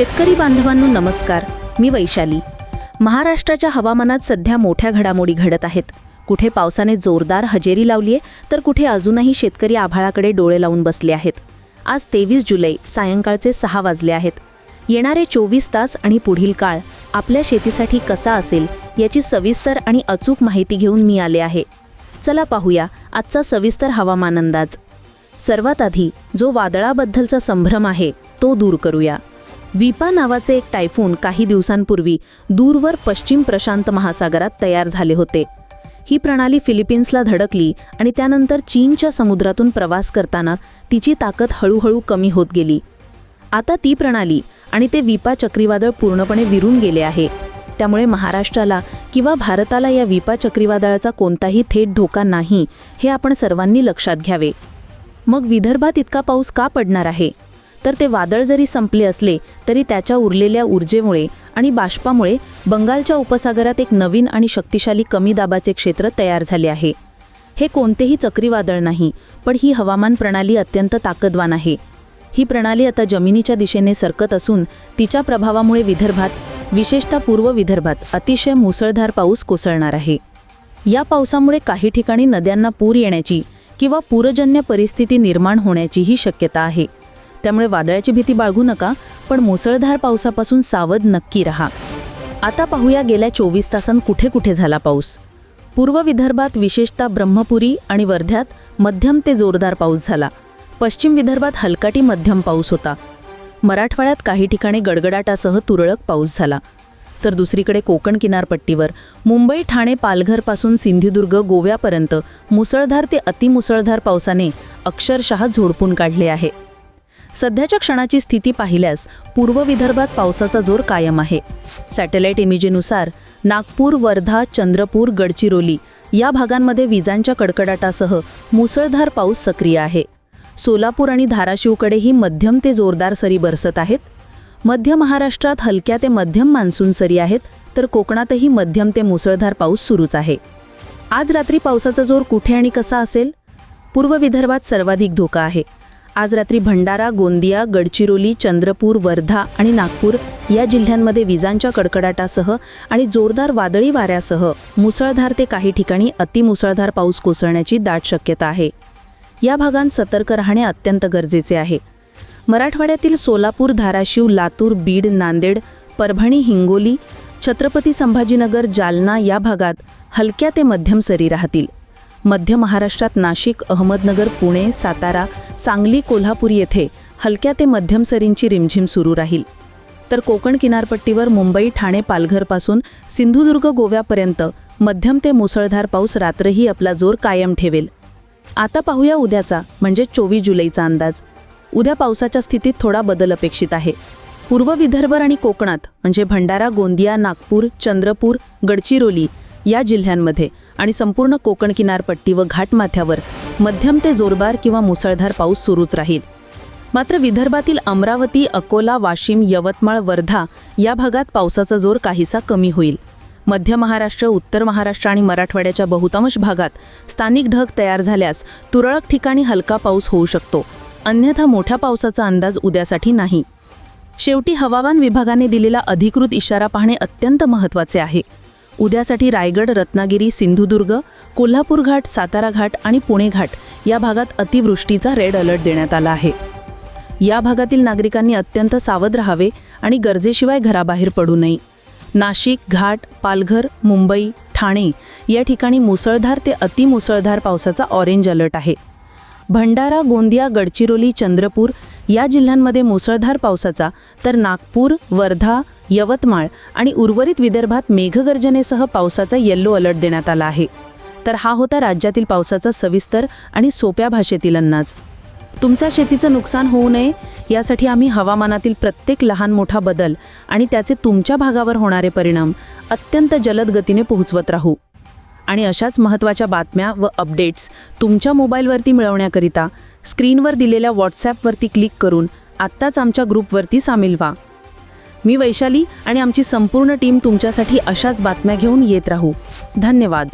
शेतकरी बांधवांनो नमस्कार. मी वैशाली. महाराष्ट्राच्या हवामानात सध्या मोठ्या घडामोडी घडत आहेत. कुठे पावसाने जोरदार हजेरी लावली आहे तर कुठे अजूनही शेतकरी आभाळाकडे डोळे लावून बसले आहेत. आज तेवीस जुलै सायंकाळचे सहा वाजले आहेत. येणारे चोवीस तास आणि पुढील काळ आपल्या शेतीसाठी कसा असेल याची सविस्तर आणि अचूक माहिती घेऊन मी आले आहे. चला पाहूया आजचा सविस्तर हवामान अंदाज. सर्वात आधी जो वादळाबद्दलचा संभ्रम आहे तो दूर करूया. विपा नावाचे एक टायफून काही दिवसांपूर्वी दूरवर पश्चिम प्रशांत महासागरात तयार झाले होते. ही प्रणाली फिलिपिन्सला धडकली आणि त्यानंतर चीनच्या समुद्रातून प्रवास करताना तिची ताकद हळूहळू कमी होत गेली. आता ती प्रणाली आणि ते विपा चक्रीवादळ पूर्णपणे विरून गेले आहे. त्यामुळे महाराष्ट्राला किंवा भारताला या विपा चक्रीवादळाचा कोणताही थेट धोका नाही हे आपण सर्वांनी लक्षात घ्यावे. मग विदर्भात इतका पाऊस का पडणार आहे? तर ते वादळ जरी संपले असले तरी त्याच्या उरलेल्या ऊर्जेमुळे आणि बाष्पामुळे बंगालच्या उपसागरात एक नवीन आणि शक्तिशाली कमी दाबाचे क्षेत्र तयार झाले आहे. हे कोणतेही चक्रीवादळ नाही पण ही हवामान प्रणाली अत्यंत ताकदवान आहे. ही प्रणाली आता जमिनीच्या दिशेने सरकत असून तिच्या प्रभावामुळे विदर्भात विशेषतः पूर्व विदर्भात अतिशय मुसळधार पाऊस कोसळणार आहे. या पावसामुळे काही ठिकाणी नद्यांना पूर येण्याची किंवा पूरजन्य परिस्थिती निर्माण होण्याचीही शक्यता आहे. त्यामुळे वादळाची भीती बाळगू नका पण मुसळधार पावसापासून सावध नक्की रहा. आता पाहूया गेल्या चोवीस तासांत कुठे कुठे झाला पाऊस. पूर्व विदर्भात विशेषतः ब्रह्मपुरी आणि वर्ध्यात मध्यम ते जोरदार पाऊस झाला. पश्चिम विदर्भात हलकाटी मध्यम पाऊस होता. मराठवाड्यात काही ठिकाणी गडगडाटासह तुरळक पाऊस झाला. तर दुसरीकडे कोकण किनारपट्टीवर मुंबई ठाणे पालघरपासून सिंधुदुर्ग गोव्यापर्यंत मुसळधार ते अतिमुसळधार पावसाने अक्षरशः झोडपून काढले आहे. सध्याच्या क्षणाची स्थिती पाहिल्यास पूर्व विदर्भात पावसाचा जोर कायम आहे. सॅटेलाईट इमेजेनुसार नागपूर वर्धा चंद्रपूर गडचिरोली या भागांमध्ये विजांच्या कडकडाटासह मुसळधार पाऊस सक्रिय आहे. सोलापूर आणि धाराशिवकडेही मध्यम ते जोरदार सरी बरसत आहेत. मध्य महाराष्ट्रात हलक्या ते मध्यम मान्सून सरी आहेत तर कोकणातही मध्यम ते मुसळधार पाऊस सुरूच आहे. आज रात्री पावसाचा जोर कुठे आणि कसा असेल? पूर्व विदर्भात सर्वाधिक धोका आहे. आज रात्री भंडारा गोंदिया गडचिरोली चंद्रपूर वर्धा आणि नागपूर या जिल्ह्यांमध्ये विजांच्या कडकडाटासह आणि जोरदार वादळी वाऱ्यासह मुसळधार ते काही ठिकाणी अतिमुसळधार पाऊस कोसळण्याची दाट शक्यता आहे. या भागांत सतर्क राहणे अत्यंत गरजेचे आहे. मराठवाड्यातील सोलापूर धाराशिव लातूर बीड नांदेड परभणी हिंगोली छत्रपती संभाजीनगर जालना या भागात हलक्या ते मध्यम सरी राहतील. मध्य महाराष्ट्रात नाशिक अहमदनगर पुणे सातारा सांगली कोल्हापूर येथे हलक्या ते मध्यम सरींची रिमझिम सुरू राहील. तर कोकण किनारपट्टीवर मुंबई ठाणे पालघरपासून सिंधुदुर्ग गोव्यापर्यंत मध्यम ते मुसळधार पाऊस रात्रही आपला जोर कायम ठेवेल. आता पाहूया उद्याचा म्हणजे चोवीस जुलैचा अंदाज. उद्या पावसाच्या स्थितीत थोडा बदल अपेक्षित आहे. पूर्व विदर्भ आणि कोकणात म्हणजे भंडारा गोंदिया नागपूर चंद्रपूर गडचिरोली या जिल्ह्यांमध्ये आणि संपूर्ण कोकण किनारपट्टी व घाटमाथ्यावर मध्यम ते जोरदार किंवा मुसळधार पाऊस सुरूच राहील. मात्र विदर्भातील अमरावती अकोला वाशिम यवतमाळ वर्धा या भागात पावसाचा जोर काहीसा कमी होईल. मध्य महाराष्ट्र उत्तर महाराष्ट्र आणि मराठवाड्याच्या बहुतांश भागात स्थानिक ढग तयार झाल्यास तुरळक ठिकाणी हलका पाऊस होऊ शकतो. अन्यथा मोठ्या पावसाचा अंदाज उद्यासाठी नाही. शेवटी हवामान विभागाने दिलेला अधिकृत इशारा पाहणे अत्यंत महत्त्वाचे आहे. उद्यासाठी रायगड रत्नागिरी सिंधुदुर्ग कोल्हापूर घाट सातारा घाट आणि पुणे घाट या भागात अतिवृष्टीचा रेड अलर्ट देण्यात आला आहे. या भागातील नागरिकांनी अत्यंत सावध राहावे आणि गरजेशिवाय घराबाहेर पडू नये. नाशिक घाट पालघर मुंबई ठाणे या ठिकाणी मुसळधार ते अतिमुसळधार पावसाचा ऑरेंज अलर्ट आहे. भंडारा गोंदिया गडचिरोली चंद्रपूर या जिल्ह्यांमध्ये मुसळधार पावसाचा तर नागपूर वर्धा यवतमाळ आणि उर्वरित विदर्भात मेघगर्जनेसह पावसाचा येल्लो अलर्ट देण्यात आला आहे. तर हा होता राज्यातील पावसाचा सविस्तर आणि सोप्या भाषेतील अंदाज. तुमच्या शेतीचं नुकसान होऊ नये यासाठी आम्ही हवामानातील प्रत्येक लहान मोठा बदल आणि त्याचे तुमच्या भागावर होणारे परिणाम अत्यंत जलद गतीने पोहोचवत राहू. आणि अशाच महत्त्वाच्या बातम्या व अपडेट्स तुमच्या मोबाईलवरती मिळवण्याकरिता स्क्रीनवर दिलेल्या व्हॉट्सॲपवरती क्लिक करून आत्ताच आमच्या ग्रुपवरती सामील व्हा. मी वैशाली आणि आमची संपूर्ण टीम तुमच्यासाठी अशाच बातम्या घेऊन येत राहू. धन्यवाद.